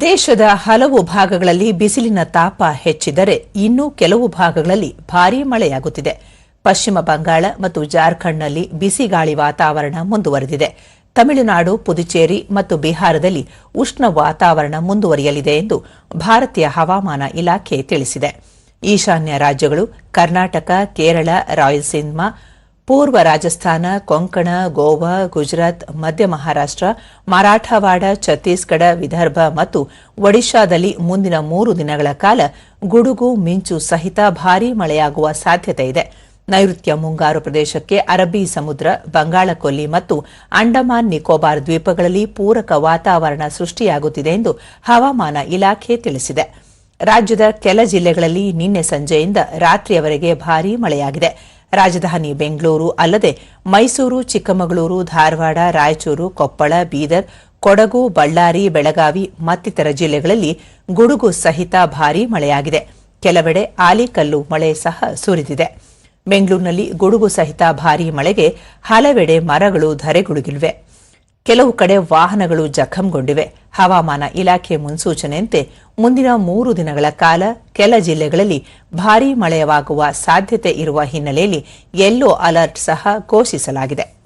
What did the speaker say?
ದೇಶದ ಹಲವು ಭಾಗಗಳಲ್ಲಿ ಬಿಸಿಲಿನ ತಾಪ ಹೆಚ್ಚಿದರೆ ಇನ್ನೂ ಕೆಲವು ಭಾಗಗಳಲ್ಲಿ ಭಾರೀ ಮಳೆಯಾಗುತ್ತಿದೆ. ಪಶ್ಚಿಮ ಬಂಗಾಳ ಮತ್ತು ಜಾರ್ಖಂಡ್ನಲ್ಲಿ ಬಿಸಿಗಾಳಿ ವಾತಾವರಣ ಮುಂದುವರೆದಿದೆ. ತಮಿಳುನಾಡು, ಪುದುಚೇರಿ ಮತ್ತು ಬಿಹಾರದಲ್ಲಿ ಉಷ್ಣ ವಾತಾವರಣ ಮುಂದುವರಿಯಲಿದೆ ಎಂದು ಭಾರತೀಯ ಹವಾಮಾನ ಇಲಾಖೆ ತಿಳಿಸಿದೆ. ಈಶಾನ್ಯ ರಾಜ್ಯಗಳು ಕರ್ನಾಟಕ, ಕೇರಳ, ರಾಯಲಸೀಮಾ ಪೂರ್ವ ರಾಜಸ್ಥಾನ, ಕೊಂಕಣ, ಗೋವಾ, ಗುಜರಾತ್, ಮಧ್ಯ ಮಹಾರಾಷ್ಟ್ರ, ಮರಾಠವಾಡ, ಛತ್ತೀಸ್ಗಢ, ವಿದರ್ಭ ಮತ್ತು ಒಡಿಶಾದಲ್ಲಿ ಮುಂದಿನ ಮೂರು ದಿನಗಳ ಕಾಲ ಗುಡುಗು, ಮಿಂಚು ಸಹಿತ ಭಾರೀ ಮಳೆಯಾಗುವ ಸಾಧ್ಯತೆ ಇದೆ. ನೈಋತ್ಯ ಮುಂಗಾರು ಪ್ರದೇಶಕ್ಕೆ ಅರಬ್ಬಿ ಸಮುದ್ರ, ಬಂಗಾಳಕೊಲ್ಲಿ ಮತ್ತು ಅಂಡಮಾನ್ ನಿಕೋಬಾರ್ ದ್ವೀಪಗಳಲ್ಲಿ ಪೂರಕ ವಾತಾವರಣ ಸೃಷ್ಟಿಯಾಗುತ್ತಿದೆ ಎಂದು ಹವಾಮಾನ ಇಲಾಖೆ ತಿಳಿಸಿದೆ. ರಾಜ್ಯದ ಕೆಲ ಜಿಲ್ಲೆಗಳಲ್ಲಿ ನಿನ್ನೆ ಸಂಜೆಯಿಂದ ರಾತ್ರಿಯವರೆಗೆ ಭಾರೀ ಮಳೆಯಾಗಿದೆ. ರಾಜಧಾನಿ ಬೆಂಗಳೂರು ಅಲ್ಲದೆ ಮೈಸೂರು, ಚಿಕ್ಕಮಗಳೂರು, ಧಾರವಾಡ, ರಾಯಚೂರು, ಕೊಪ್ಪಳ, ಬೀದರ್, ಕೊಡಗು, ಬಳ್ಳಾರಿ, ಬೆಳಗಾವಿ ಮತ್ತಿತರ ಜಿಲ್ಲೆಗಳಲ್ಲಿ ಗುಡುಗು ಸಹಿತ ಭಾರೀ ಮಳೆಯಾಗಿದೆ. ಕೆಲವೆಡೆ ಆಲಿಕಲ್ಲು ಮಳೆ ಸಹ ಸುರಿದಿದೆ. ಬೆಂಗಳೂರಿನಲ್ಲಿ ಗುಡುಗು ಸಹಿತ ಭಾರೀ ಮಳೆಗೆ ಹಲವೆಡೆ ಮರಗಳು ಧರೆಗುಡುಗಿವೆ ಕೆಲವು ಕಡೆ ವಾಹನಗಳು ಜಖಂಗೊಂಡಿವೆ. ಹವಾಮಾನ ಇಲಾಖೆ ಮುನ್ಸೂಚನೆಯಂತೆ ಮುಂದಿನ ಮೂರು ದಿನಗಳ ಕಾಲ ಕೆಲ ಜಿಲ್ಲೆಗಳಲ್ಲಿ ಭಾರೀ ಮಳೆಯವಾಗುವ ಸಾಧ್ಯತೆ ಇರುವ ಹಿನ್ನೆಲೆಯಲ್ಲಿ ಯೆಲ್ಲೋ ಅಲರ್ಟ್ ಸಹ ಘೋಷಿಸಲಾಗಿದೆ.